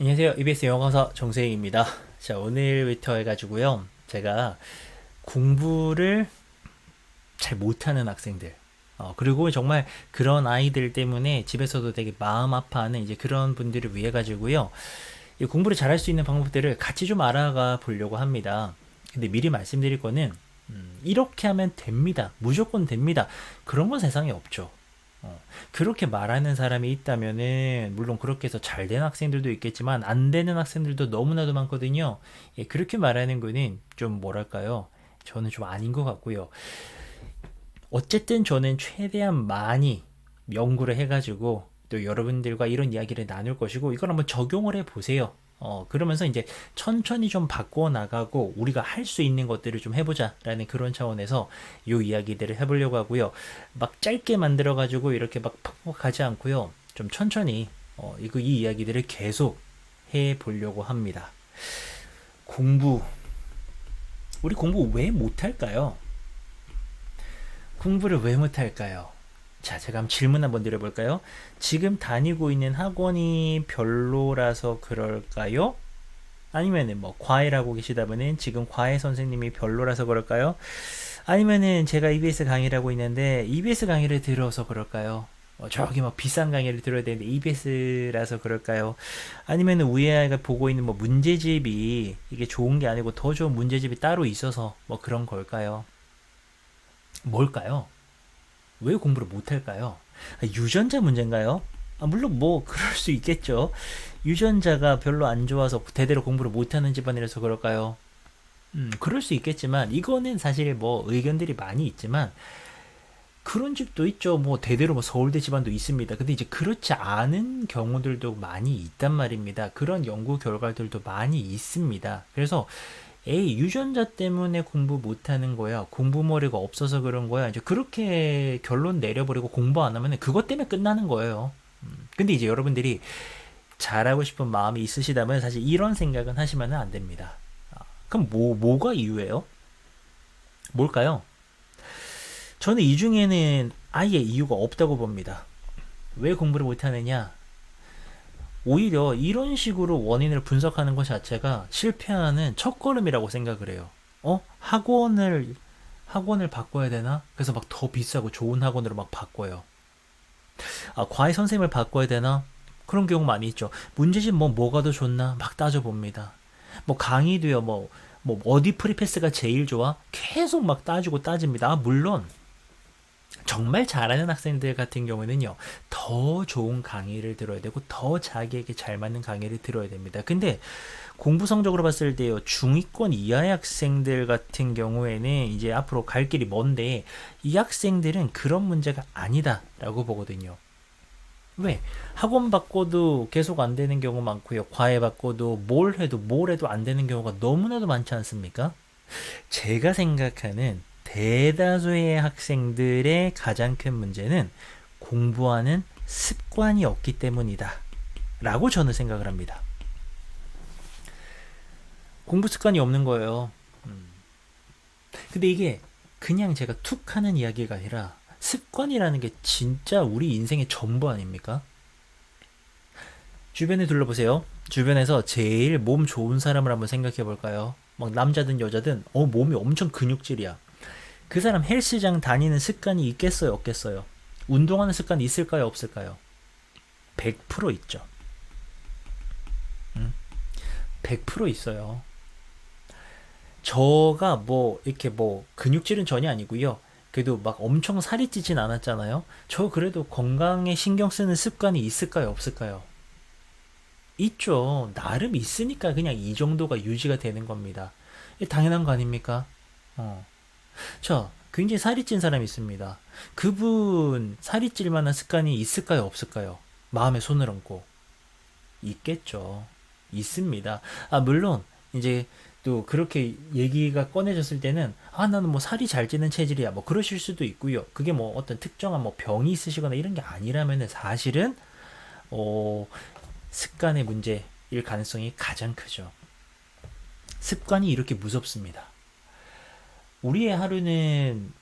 안녕하세요. EBS 영어강사 정세희입니다. 자, 오늘부터 해가지고요. 제가 공부를 잘 못하는 학생들, 어, 그리고 정말 그런 아이들 때문에 집에서도 되게 마음 아파하는 이제 그런 분들을 위해 가지고요. 이 공부를 잘할 수 있는 방법들을 같이 좀 알아가 보려고 합니다. 근데 미리 말씀드릴 거는, 음, 이렇게 하면 됩니다. 무조건 됩니다. 그런 건 세상에 없죠. 어, 그렇게 말하는 사람이 있다면은 물론 그렇게 해서 잘 된 학생들도 있겠지만 안 되는 학생들도 너무나도 많거든요. 예, 그렇게 말하는 거는 좀 뭐랄까요? 저는 좀 아닌 것 같고요. 어쨌든 저는 최대한 많이 연구를 해가지고 또 여러분들과 이런 이야기를 나눌 것이고 이걸 한번 적용을 해 보세요. 어, 그러면서 이제 천천히 좀 바꾸어 나가고 우리가 할 수 있는 것들을 좀 해보자라는 그런 차원에서 이 이야기들을 해보려고 하고요. 막 짧게 만들어가지고 이렇게 막 팍팍 하지 않고요. 좀 천천히 어, 이거 이 이야기들을 계속 해 보려고 합니다. 공부. 우리 공부 왜 못할까요? 공부를 왜 못할까요? 자, 제가 한번 질문 한번 드려볼까요? 지금 다니고 있는 학원이 별로라서 그럴까요? 아니면은 뭐 과외라고 계시다면은 지금 과외 선생님이 별로라서 그럴까요? 아니면은 제가 EBS 강의를 하고 있는데 EBS 강의를 들어서 그럴까요? 어, 저기 막 비싼 강의를 들어야 되는데 EBS라서 그럴까요? 아니면은 우리 아이가 보고 있는 뭐 문제집이 이게 좋은 게 아니고 더 좋은 문제집이 따로 있어서 뭐 그런 걸까요? 뭘까요? 왜 공부를 못할까요? 아, 유전자 문제인가요? 아, 물론 뭐 그럴 수 있겠죠. 유전자가 별로 안 좋아서 대대로 공부를 못하는 집안이라서 그럴까요? 음, 그럴 수 있겠지만 이거는 사실 뭐 의견들이 많이 있지만 그런 집도 있죠. 뭐 대대로 뭐 서울대 집안도 있습니다. 근데 이제 그렇지 않은 경우들도 많이 있단 말입니다. 그런 연구 결과들도 많이 있습니다. 그래서 에이, 유전자 때문에 공부 못하는 거야. 공부 머리가 없어서 그런 거야. 이제 그렇게 결론 내려버리고 공부 안 하면 그것 때문에 끝나는 거예요. 음, 근데 이제 여러분들이 잘하고 싶은 마음이 있으시다면 사실 이런 생각은 하시면 안 됩니다. 아, 그럼 뭐, 뭐가 이유예요? 뭘까요? 저는 이 중에는 아예 이유가 없다고 봅니다. 왜 공부를 못하느냐? 오히려 이런 식으로 원인을 분석하는 것 자체가 실패하는 첫걸음이라고 생각을 해요. 어? 학원을, 학원을 바꿔야 되나? 그래서 막 더 비싸고 좋은 학원으로 막 바꿔요. 아, 과외 선생님을 바꿔야 되나? 그런 경우 많이 있죠. 문제집 뭐, 뭐가 더 좋나? 막 따져봅니다. 뭐 강의도요, 뭐, 뭐, 어디 프리패스가 제일 좋아? 계속 막 따지고 따집니다. 아, 물론, 정말 잘하는 학생들 같은 경우에는요, 더 좋은 강의를 들어야 되고, 더 자기에게 잘 맞는 강의를 들어야 됩니다. 근데 공부 성적으로 봤을 때요, 중위권 이하의 학생들 같은 경우에는 이제 앞으로 갈 길이 먼데, 이 학생들은 그런 문제가 아니다라고 보거든요. 왜? 학원 바꿔도 계속 안 되는 경우 많고요. 과외 바꿔도 뭘 해도 뭘 해도 안 되는 경우가 너무나도 많지 않습니까? 제가 생각하는 대다수의 학생들의 가장 큰 문제는 공부하는 습관이 없기 때문이다. 라고 저는 생각을 합니다. 공부 습관이 없는 거예요. 음. 근데 이게 그냥 제가 툭 하는 이야기가 아니라 습관이라는 게 진짜 우리 인생의 전부 아닙니까? 주변에 둘러보세요. 주변에서 제일 몸 좋은 사람을 한번 생각해 볼까요? 막 남자든 여자든 어 몸이 엄청 근육질이야. 그 사람 헬스장 다니는 습관이 있겠어요, 없겠어요? 운동하는 습관이 있을까요, 없을까요? 100% 있죠. 음? 100% 있어요. 저가 뭐 이렇게 뭐 근육질은 전혀 아니고요. 그래도 막 엄청 살이 찌진 않았잖아요. 저 그래도 건강에 신경 쓰는 습관이 있을까요, 없을까요? 있죠. 나름 있으니까 그냥 이 정도가 유지가 되는 겁니다. 당연한 거 아닙니까? 어. 자, 굉장히 살이 찐 사람이 있습니다. 그분 살이 찔 만한 습관이 있을까요, 없을까요? 마음에 손을 얹고. 있겠죠. 있습니다. 아, 물론, 이제 또 그렇게 얘기가 꺼내졌을 때는, 아, 나는 뭐 살이 잘 찌는 체질이야. 뭐 그러실 수도 있고요. 그게 뭐 어떤 특정한 뭐 병이 있으시거나 이런 게 아니라면은 사실은, 어, 습관의 문제일 가능성이 가장 크죠. 습관이 이렇게 무섭습니다. 우리의 하루는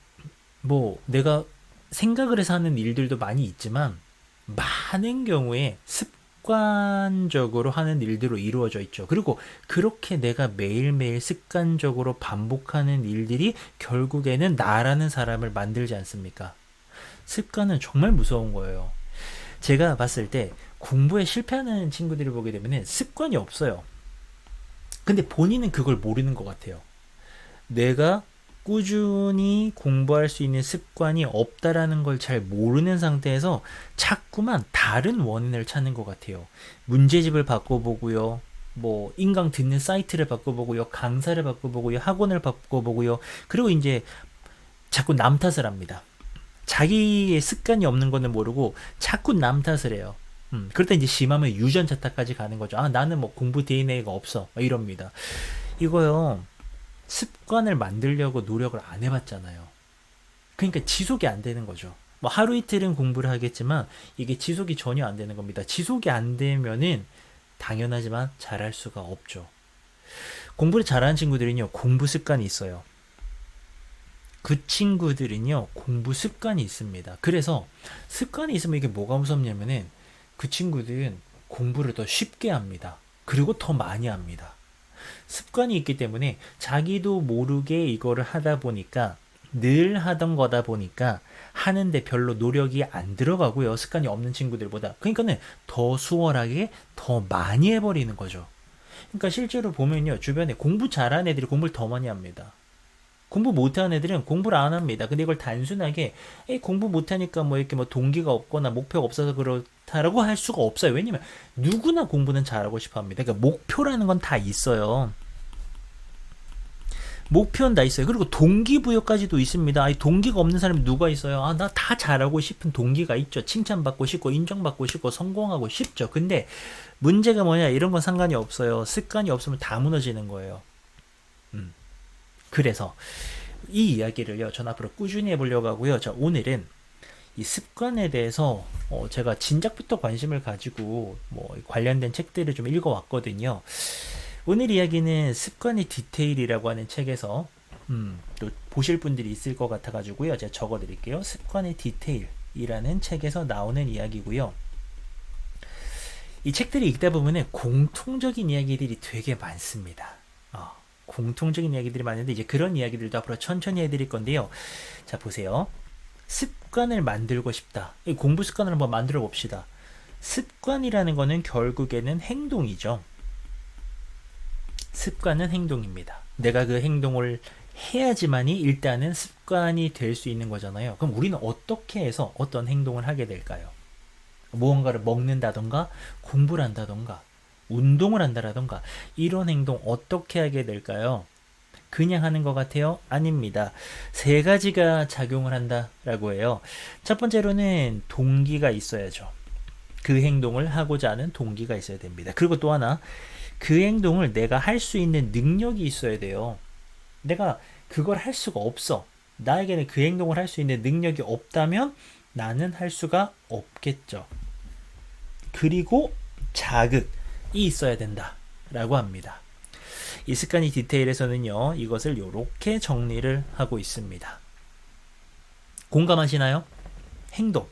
뭐 내가 생각을 해서 하는 일들도 많이 있지만 많은 경우에 습 습관적으로 하는 일들로 이루어져 있죠. 그리고 그렇게 내가 매일매일 습관적으로 반복하는 일들이 결국에는 나라는 사람을 만들지 않습니까? 습관은 정말 무서운 거예요. 제가 봤을 때 공부에 실패하는 친구들을 보게 되면 습관이 없어요. 근데 본인은 그걸 모르는 것 같아요. 내가 꾸준히 공부할 수 있는 습관이 없다라는 걸 잘 모르는 상태에서 자꾸만 다른 원인을 찾는 것 같아요. 문제집을 바꿔보고요. 뭐 인강 듣는 사이트를 바꿔보고요. 강사를 바꿔보고요. 학원을 바꿔보고요. 그리고 이제 자꾸 남 탓을 합니다. 자기의 습관이 없는 거는 모르고 자꾸 남 탓을 해요. 음, 그러다 이제 심하면 유전자 탓까지 가는 거죠. 아, 나는 뭐 공부 DNA가 없어. 이럽니다. 이거요. 습관을 만들려고 노력을 안 해봤잖아요. 그러니까 지속이 안 되는 거죠. 뭐 하루 이틀은 공부를 하겠지만 이게 지속이 전혀 안 되는 겁니다. 지속이 안 되면은 당연하지만 잘할 수가 없죠. 공부를 잘하는 친구들은요, 공부 습관이 있어요. 그 친구들은요, 공부 습관이 있습니다. 그래서 습관이 있으면 이게 뭐가 무섭냐면은 그 친구들은 공부를 더 쉽게 합니다. 그리고 더 많이 합니다. 습관이 있기 때문에 자기도 모르게 이거를 하다 보니까 늘 하던 거다 보니까 하는데 별로 노력이 안 들어가고요. 습관이 없는 친구들보다. 그러니까는 더 수월하게 더 많이 해버리는 거죠. 그러니까 실제로 보면요. 주변에 공부 잘하는 애들이 공부를 더 많이 합니다. 공부 못하는 애들은 공부를 안 합니다. 근데 이걸 단순하게 공부 못하니까 뭐 이렇게 뭐 동기가 없거나 목표가 없어서 그렇다라고 할 수가 없어요. 왜냐면 누구나 공부는 잘하고 싶어 합니다. 그러니까 목표라는 건 다 있어요. 목표는 다 있어요. 그리고 동기부여까지도 있습니다. 아니, 동기가 없는 사람이 누가 있어요? 아, 나 다 잘하고 싶은 동기가 있죠. 칭찬받고 싶고, 인정받고 싶고, 성공하고 싶죠. 근데 문제가 뭐냐? 이런 건 상관이 없어요. 습관이 없으면 다 무너지는 거예요. 음. 그래서 이 이야기를요, 전 앞으로 꾸준히 해보려고 하고요. 자, 오늘은 이 습관에 대해서 어, 제가 진작부터 관심을 가지고 뭐 관련된 책들을 좀 읽어왔거든요. 오늘 이야기는 습관의 디테일이라고 하는 책에서 음, 또 보실 분들이 있을 것 같아가지고요. 제가 적어드릴게요. 습관의 디테일이라는 책에서 나오는 이야기고요. 이 책들이 읽다 보면 공통적인 이야기들이 되게 많습니다. 어, 공통적인 이야기들이 많은데 이제 그런 이야기들도 앞으로 천천히 해드릴 건데요. 자 보세요. 습관을 만들고 싶다. 공부 습관을 한번 만들어 봅시다. 습관이라는 거는 결국에는 행동이죠. 습관은 행동입니다. 내가 그 행동을 해야지만이 일단은 습관이 될 수 있는 거잖아요. 그럼 우리는 어떻게 해서 어떤 행동을 하게 될까요? 무언가를 먹는다던가 공부를 한다던가 운동을 한다라던가 이런 행동 어떻게 하게 될까요? 그냥 하는 것 같아요? 아닙니다. 세 가지가 작용을 한다라고 해요. 첫 번째로는 동기가 있어야죠. 그 행동을 하고자 하는 동기가 있어야 됩니다. 그리고 또 하나 그 행동을 내가 할 수 있는 능력이 있어야 돼요. 내가 그걸 할 수가 없어. 나에게는 그 행동을 할 수 있는 능력이 없다면 나는 할 수가 없겠죠. 그리고 자극이 있어야 된다. 라고 합니다. 이 습관이 디테일에서는요, 이것을 이렇게 정리를 하고 있습니다. 공감하시나요? 행동.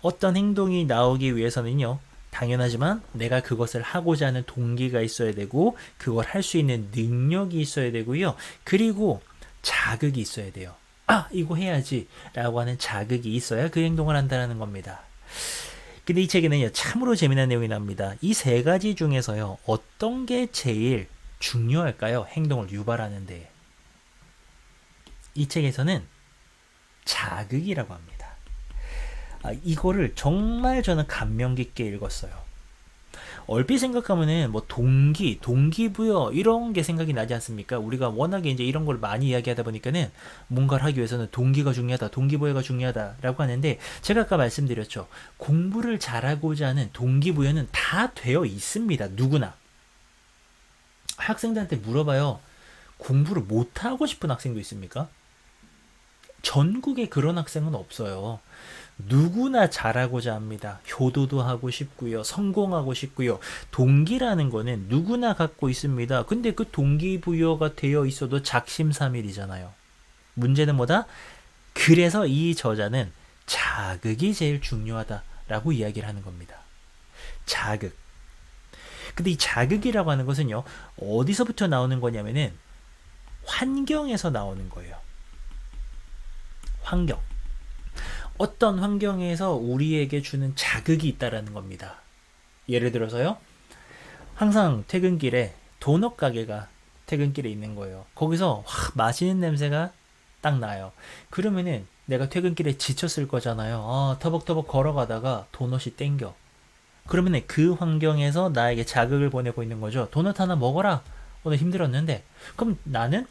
어떤 행동이 나오기 위해서는요, 당연하지만 내가 그것을 하고자 하는 동기가 있어야 되고 그걸 할 수 있는 능력이 있어야 되고요. 그리고 자극이 있어야 돼요. 아, 이거 해야지. 라고 하는 자극이 있어야 그 행동을 한다는 겁니다. 근데 이 책에는요, 참으로 재미난 내용이 나옵니다. 이 세 가지 중에서요, 어떤 게 제일 중요할까요? 행동을 유발하는데. 이 책에서는 자극이라고 합니다. 아, 이거를 정말 저는 감명 깊게 읽었어요. 얼핏 생각하면은 뭐 동기, 동기부여 이런 게 생각이 나지 않습니까? 우리가 워낙에 이제 이런 걸 많이 이야기하다 보니까는 뭔가를 하기 위해서는 동기가 중요하다, 동기부여가 중요하다라고 하는데 제가 아까 말씀드렸죠. 공부를 잘하고자 하는 동기부여는 다 되어 있습니다. 누구나. 학생들한테 물어봐요. 공부를 못 하고 싶은 학생도 있습니까? 전국에 그런 학생은 없어요. 누구나 잘하고자 합니다. 효도도 하고 싶고요. 성공하고 싶고요. 동기라는 거는 누구나 갖고 있습니다. 근데 그 동기부여가 되어 있어도 작심삼일이잖아요. 문제는 뭐다? 그래서 이 저자는 자극이 제일 중요하다라고 이야기를 하는 겁니다. 자극. 근데 이 자극이라고 하는 것은요, 어디서부터 나오는 거냐면은 환경에서 나오는 거예요. 환경. 어떤 환경에서 우리에게 주는 자극이 있다라는 겁니다. 예를 들어서요, 항상 퇴근길에 도넛 가게가 퇴근길에 있는 거예요. 거기서 와, 맛있는 냄새가 딱 나요. 그러면은 내가 퇴근길에 지쳤을 거잖아요. 아, 터벅터벅 걸어가다가 도넛이 땡겨. 그러면 그 환경에서 나에게 자극을 보내고 있는 거죠. 도넛 하나 먹어라. 오늘 힘들었는데. 그럼 나는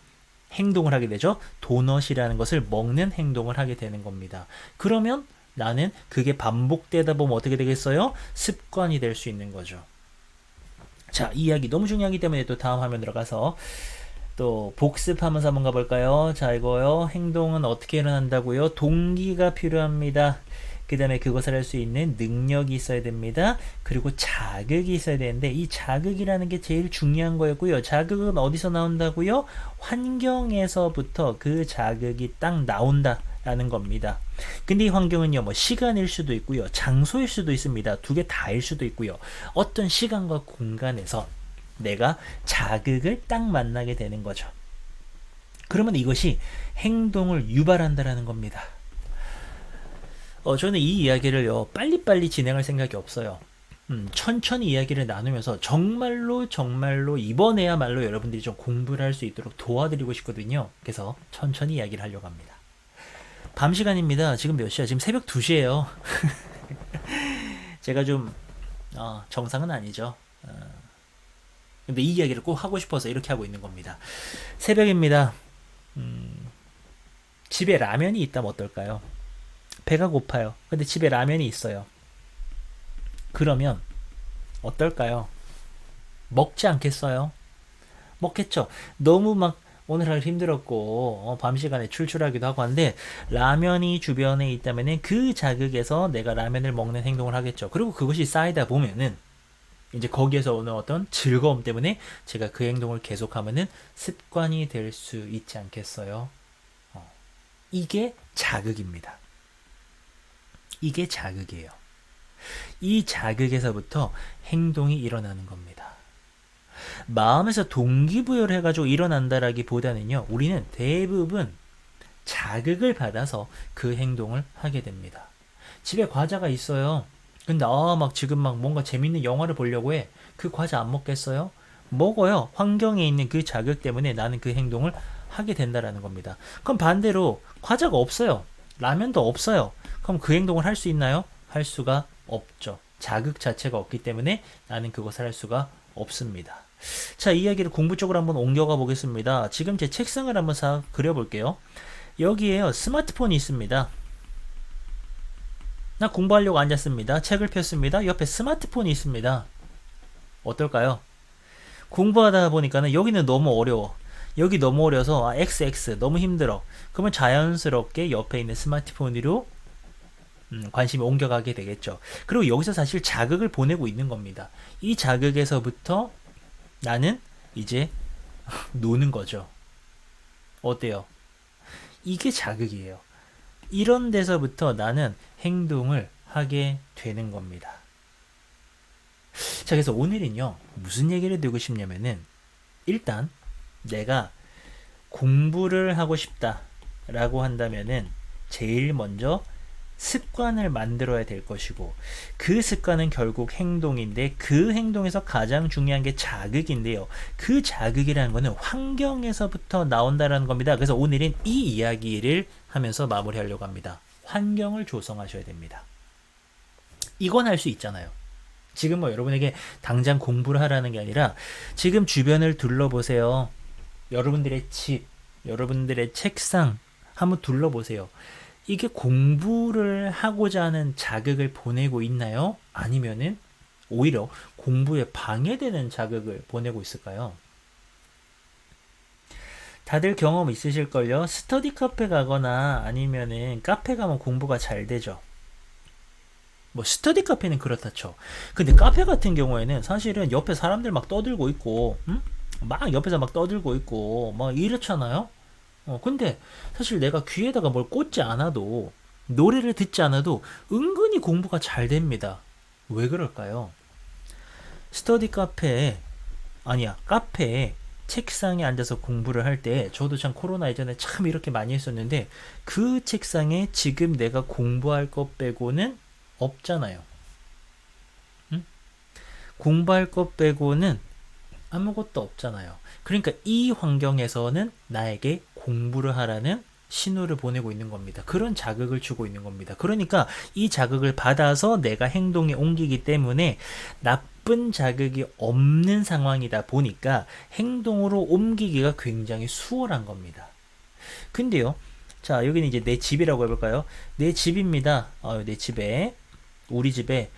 행동을 하게 되죠. 도넛이라는 것을 먹는 행동을 하게 되는 겁니다. 그러면 나는 그게 반복되다 보면 어떻게 되겠어요? 습관이 될 수 있는 거죠. 자, 이 이야기 너무 중요하기 때문에 또 다음 화면으로 가서 또 복습하면서 한번 가볼까요? 자, 이거요. 행동은 어떻게 일어난다고요? 동기가 필요합니다. 그 다음에 그것을 할 수 있는 능력이 있어야 됩니다. 그리고 자극이 있어야 되는데 이 자극이라는 게 제일 중요한 거였고요. 자극은 어디서 나온다고요? 환경에서부터 그 자극이 딱 나온다 라는 겁니다. 근데 이 환경은요, 뭐 시간일 수도 있고요, 장소일 수도 있습니다. 두 개 다일 수도 있고요. 어떤 시간과 공간에서 내가 자극을 딱 만나게 되는 거죠. 그러면 이것이 행동을 유발한다라는 겁니다. 어, 저는 이 이야기를요, 빨리빨리 진행할 생각이 없어요. 음, 천천히 이야기를 나누면서 정말로 정말로 이번에야말로 여러분들이 좀 공부를 할 수 있도록 도와드리고 싶거든요. 그래서 천천히 이야기를 하려고 합니다. 밤 시간입니다. 지금 몇 시야? 지금 새벽 2시예요. 제가 좀 어, 정상은 아니죠. 어, 근데 이 이야기를 꼭 하고 싶어서 이렇게 하고 있는 겁니다. 새벽입니다. 음, 집에 라면이 있다면 어떨까요? 배가 고파요. 근데 집에 라면이 있어요. 그러면 어떨까요? 먹지 않겠어요? 먹겠죠. 너무 막 오늘 하루 힘들었고 어, 밤 시간에 출출하기도 하고 한데 라면이 주변에 있다면은 그 자극에서 내가 라면을 먹는 행동을 하겠죠. 그리고 그것이 쌓이다 보면은 이제 거기에서 오는 어떤 즐거움 때문에 제가 그 행동을 계속하면은 습관이 될 수 있지 않겠어요? 어. 이게 자극입니다. 이게 자극이에요. 이 자극에서부터 행동이 일어나는 겁니다. 마음에서 동기부여를 해가지고 일어난다라기 보다는요, 우리는 대부분 자극을 받아서 그 행동을 하게 됩니다. 집에 과자가 있어요. 근데 아, 막 지금 막 뭔가 재밌는 영화를 보려고 해. 그 과자 안 먹겠어요? 먹어요. 환경에 있는 그 자극 때문에 나는 그 행동을 하게 된다라는 겁니다. 그럼 반대로 과자가 없어요. 라면도 없어요. 그럼 그 행동을 할 수 있나요? 할 수가 없죠. 자극 자체가 없기 때문에 나는 그것을 할 수가 없습니다. 자, 이야기를 공부 쪽으로 한번 옮겨가 보겠습니다. 지금 제 책상을 한번 싹 그려볼게요. 여기에요. 스마트폰이 있습니다. 나 공부하려고 앉았습니다. 책을 폈습니다. 옆에 스마트폰이 있습니다. 어떨까요? 공부하다 보니까는 여기는 너무 어려워. 여기 너무 어려서 아, XX 너무 힘들어. 그러면 자연스럽게 옆에 있는 스마트폰으로 음, 관심이 옮겨가게 되겠죠. 그리고 여기서 사실 자극을 보내고 있는 겁니다. 이 자극에서부터 나는 이제 노는 거죠. 어때요? 이게 자극이에요. 이런 데서부터 나는 행동을 하게 되는 겁니다. 자, 그래서 오늘은요, 무슨 얘기를 드리고 싶냐면은, 일단, 내가 공부를 하고 싶다 라고 한다면은, 제일 먼저 습관을 만들어야 될 것이고 그 습관은 결국 행동인데 그 행동에서 가장 중요한 게 자극인데요. 그 자극이라는 거는 환경에서부터 나온다라는 겁니다. 그래서 오늘은 이 이야기를 하면서 마무리하려고 합니다. 환경을 조성하셔야 됩니다. 이건 할 수 있잖아요. 지금 뭐 여러분에게 당장 공부를 하라는 게 아니라 지금 주변을 둘러보세요. 여러분들의 집, 여러분들의 책상 한번 둘러보세요. 이게 공부를 하고자 하는 자극을 보내고 있나요? 아니면은 오히려 공부에 방해되는 자극을 보내고 있을까요? 다들 경험 있으실걸요? 스터디 카페 가거나 아니면은 카페 가면 공부가 잘 되죠. 뭐 스터디 카페는 그렇다 쳐. 근데 카페 같은 경우에는 사실은 옆에 사람들 막 떠들고 있고, 음? 막 옆에서 막 떠들고 있고, 막 이렇잖아요? 어, 근데 사실 내가 귀에다가 뭘 꽂지 않아도 노래를 듣지 않아도 은근히 공부가 잘 됩니다. 왜 그럴까요? 스터디 카페에 아니야 카페에 책상에 앉아서 공부를 할 때 저도 참 코로나 예전에 참 이렇게 많이 했었는데 그 책상에 지금 내가 공부할 것 빼고는 없잖아요. 응? 공부할 것 빼고는 아무것도 없잖아요. 그러니까 이 환경에서는 나에게 공부를 하라는 신호를 보내고 있는 겁니다. 그런 자극을 주고 있는 겁니다. 그러니까 이 자극을 받아서 내가 행동에 옮기기 때문에 나쁜 자극이 없는 상황이다 보니까 행동으로 옮기기가 굉장히 수월한 겁니다. 근데요, 자, 여기는 이제 내 집이라고 해볼까요? 내 집입니다. 어, 내 집에, 우리 집에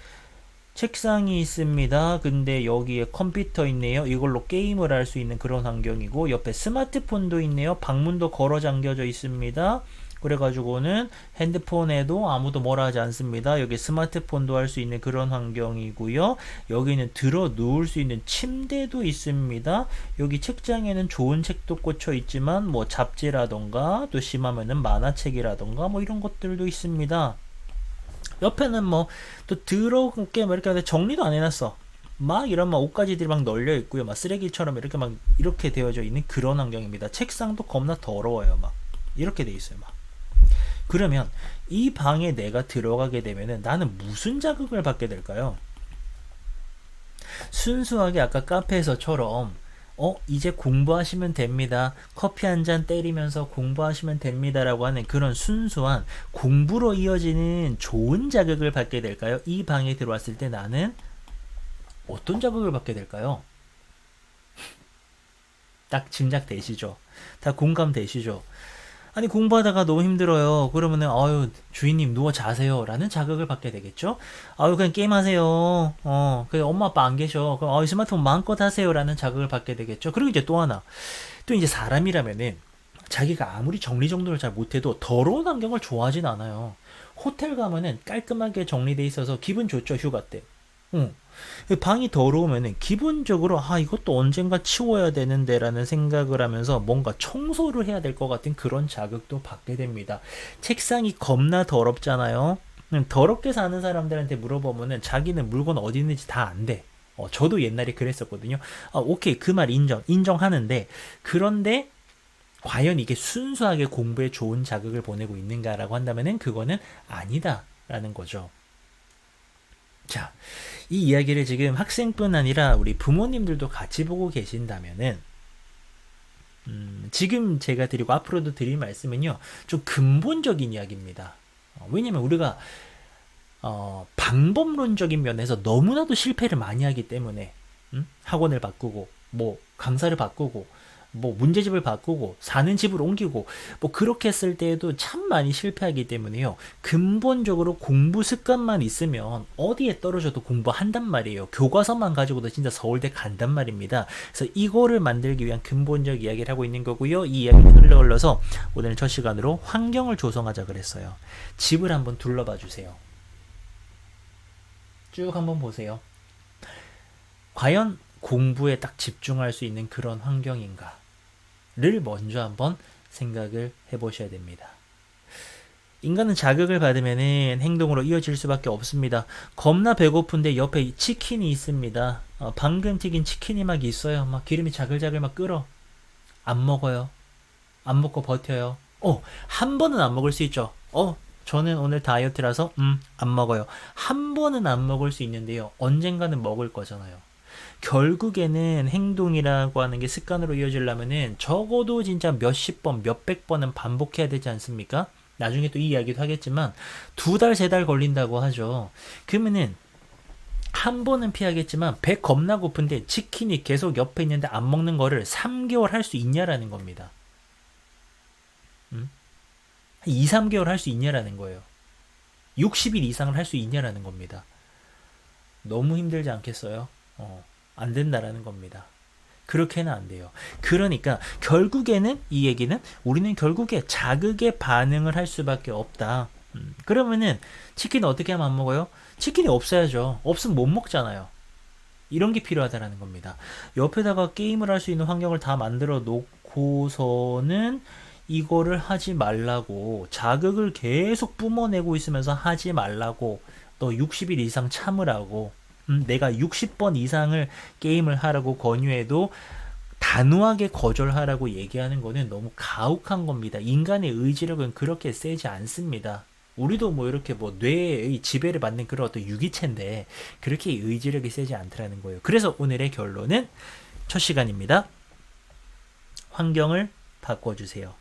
책상이 있습니다. 근데 여기에 컴퓨터 있네요. 이걸로 게임을 할 수 있는 그런 환경이고 옆에 스마트폰도 있네요. 방문도 걸어 잠겨져 있습니다. 그래가지고는 핸드폰에도 아무도 뭐라 하지 않습니다. 여기 스마트폰도 할 수 있는 그런 환경이고요. 여기는 들어 누울 수 있는 침대도 있습니다. 여기 책장에는 좋은 책도 꽂혀 있지만 뭐 잡지라던가 또 심하면은 만화책이라던가 뭐 이런 것들도 있습니다. 옆에는 뭐 또 더럽게 뭐 이렇게 하는데 정리도 안 해놨어. 막 이런 막 옷가지들이 막 널려 있고요. 막 쓰레기처럼 이렇게 막 이렇게 되어져 있는 그런 환경입니다. 책상도 겁나 더러워요. 막 이렇게 돼 있어요. 막 그러면 이 방에 내가 들어가게 되면은 나는 무슨 자극을 받게 될까요? 순수하게 아까 카페에서처럼 어, 이제 공부하시면 됩니다. 커피 한 잔 때리면서 공부하시면 됩니다라고 하는 그런 순수한 공부로 이어지는 좋은 자극을 받게 될까요? 이 방에 들어왔을 때 나는 어떤 자극을 받게 될까요? 딱 짐작되시죠? 다 공감되시죠? 아니 공부하다가 너무 힘들어요. 그러면은 아유 주인님 누워 자세요라는 자극을 받게 되겠죠. 아유 그냥 게임 하세요. 어, 그 엄마 아빠 안 계셔. 그럼 아유 스마트폰 마음껏 하세요라는 자극을 받게 되겠죠. 그리고 이제 또 하나 또 이제 사람이라면은 자기가 아무리 정리정돈을 잘 못해도 더러운 환경을 좋아하진 않아요. 호텔 가면은 깔끔하게 정리돼 있어서 기분 좋죠 휴가 때. 응. 방이 더러우면은 기본적으로 아 이것도 언젠가 치워야 되는데라는 생각을 하면서 뭔가 청소를 해야 될 것 같은 그런 자극도 받게 됩니다. 책상이 겁나 더럽잖아요. 음, 더럽게 사는 사람들한테 물어보면은 자기는 물건 어디 있는지 다 안 돼. 어, 저도 옛날에 그랬었거든요. 아, 오케이 그 말 인정 인정하는데 그런데 과연 이게 순수하게 공부에 좋은 자극을 보내고 있는가라고 한다면은 그거는 아니다라는 거죠. 자, 이 이야기를 지금 학생뿐 아니라 우리 부모님들도 같이 보고 계신다면은 음, 지금 제가 드리고 앞으로도 드릴 말씀은요 좀 근본적인 이야기입니다. 어, 왜냐면 우리가 어, 방법론적인 면에서 너무나도 실패를 많이 하기 때문에 음? 학원을 바꾸고 뭐 강사를 바꾸고 뭐 문제집을 바꾸고 사는 집을 옮기고 뭐 그렇게 했을 때에도 참 많이 실패하기 때문에요. 근본적으로 공부 습관만 있으면 어디에 떨어져도 공부한단 말이에요. 교과서만 가지고도 진짜 서울대 간단 말입니다. 그래서 이거를 만들기 위한 근본적 이야기를 하고 있는 거고요. 이 이야기를 흘러흘러서 오늘 첫 시간으로 환경을 조성하자 그랬어요. 집을 한번 둘러봐 주세요. 쭉 한번 보세요. 과연 공부에 딱 집중할 수 있는 그런 환경인가? 를 먼저 한번 생각을 해보셔야 됩니다. 인간은 자극을 받으면 행동으로 이어질 수밖에 없습니다. 겁나 배고픈데 옆에 치킨이 있습니다. 어, 방금 튀긴 치킨이 막 있어요. 막 기름이 자글자글 막 끓어. 안 먹어요. 안 먹고 버텨요. 어, 한 번은 안 먹을 수 있죠. 어, 저는 오늘 다이어트라서, 음, 안 먹어요. 한 번은 안 먹을 수 있는데요. 언젠가는 먹을 거잖아요. 결국에는 행동이라고 하는 게 습관으로 이어지려면은 적어도 진짜 몇십 번, 몇백 번은 반복해야 되지 않습니까? 나중에 또 이 이야기도 하겠지만 두 달, 세 달 걸린다고 하죠. 그러면은 한 번은 피하겠지만 배 겁나 고픈데 치킨이 계속 옆에 있는데 안 먹는 거를 3개월 할 수 있냐라는 겁니다. 음? 2, 3개월 할 수 있냐라는 거예요. 60일 이상을 할 수 있냐라는 겁니다. 너무 힘들지 않겠어요? 어. 안 된다라는 겁니다. 그렇게는 안 돼요. 그러니까 결국에는 이 얘기는 우리는 결국에 자극에 반응을 할 수밖에 없다. 음, 그러면은 치킨 어떻게 하면 안 먹어요? 치킨이 없어야죠. 없으면 못 먹잖아요. 이런 게 필요하다라는 겁니다. 옆에다가 게임을 할 수 있는 환경을 다 만들어 놓고서는 이거를 하지 말라고 자극을 계속 뿜어내고 있으면서 하지 말라고 너 60일 이상 참으라고 음, 내가 60번 이상을 게임을 하라고 권유해도 단호하게 거절하라고 얘기하는 거는 너무 가혹한 겁니다. 인간의 의지력은 그렇게 세지 않습니다. 우리도 뭐 이렇게 뭐 뇌의 지배를 받는 그런 어떤 유기체인데 그렇게 의지력이 세지 않더라는 거예요. 그래서 오늘의 결론은 첫 시간입니다. 환경을 바꿔주세요.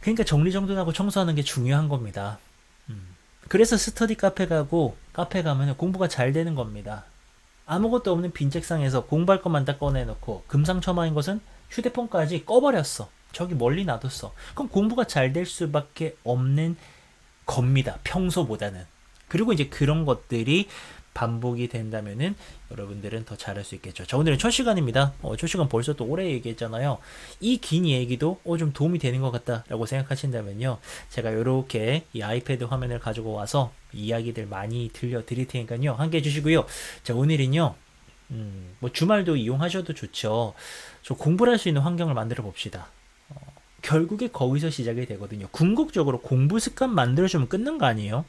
그러니까 정리정돈하고 청소하는 게 중요한 겁니다. 음. 그래서 스터디 카페 가고 카페 가면 공부가 잘 되는 겁니다. 아무것도 없는 빈 책상에서 공부할 것만 다 꺼내놓고 금상첨화인 것은 휴대폰까지 꺼버렸어. 저기 멀리 놔뒀어. 그럼 공부가 잘 될 수밖에 없는 겁니다. 평소보다는. 그리고 이제 그런 것들이 반복이 된다면은 여러분들은 더 잘할 수 있겠죠. 자, 오늘은 첫 시간입니다. 어, 첫 시간 벌써 또 오래 얘기했잖아요. 이 긴 얘기도 어, 좀 도움이 되는 것 같다라고 생각하신다면요. 제가 이렇게 이 아이패드 화면을 가지고 와서 이야기들 많이 들려드릴 테니까요. 함께 해주시고요. 자, 오늘은요. 음, 뭐 주말도 이용하셔도 좋죠. 저 공부를 할 수 있는 환경을 만들어 봅시다. 어, 결국에 거기서 시작이 되거든요. 궁극적으로 공부 습관 만들어주면 끝난 거 아니에요?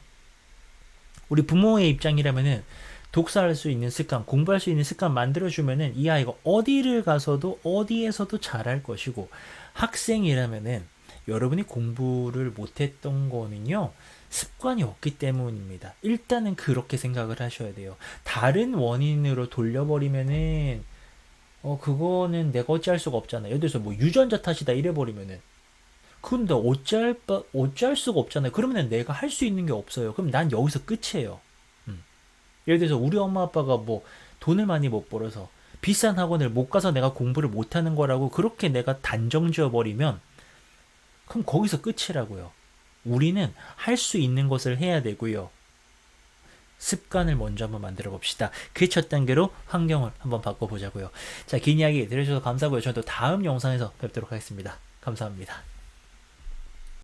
우리 부모의 입장이라면은 독서할 수 있는 습관, 공부할 수 있는 습관 만들어주면은 이 아이가 어디를 가서도 어디에서도 잘할 것이고 학생이라면은 여러분이 공부를 못했던 거는요 습관이 없기 때문입니다. 일단은 그렇게 생각을 하셔야 돼요. 다른 원인으로 돌려버리면은 어 그거는 내가 어찌할 수가 없잖아요. 예를 들어서 뭐 유전자 탓이다 이래버리면은 근데 어찌할 바, 어찌할 수가 없잖아요. 그러면 내가 할 수 있는 게 없어요. 그럼 난 여기서 끝이에요. 음. 예를 들어서 우리 엄마 아빠가 뭐 돈을 많이 못 벌어서 비싼 학원을 못 가서 내가 공부를 못 하는 거라고 그렇게 내가 단정 지어 버리면 그럼 거기서 끝이라고요. 우리는 할 수 있는 것을 해야 되고요. 습관을 먼저 한번 만들어 봅시다. 그 첫 단계로 환경을 한번 바꿔보자고요. 자, 긴 이야기 들으셔서 감사하고요. 저는 또 다음 영상에서 뵙도록 하겠습니다. 감사합니다.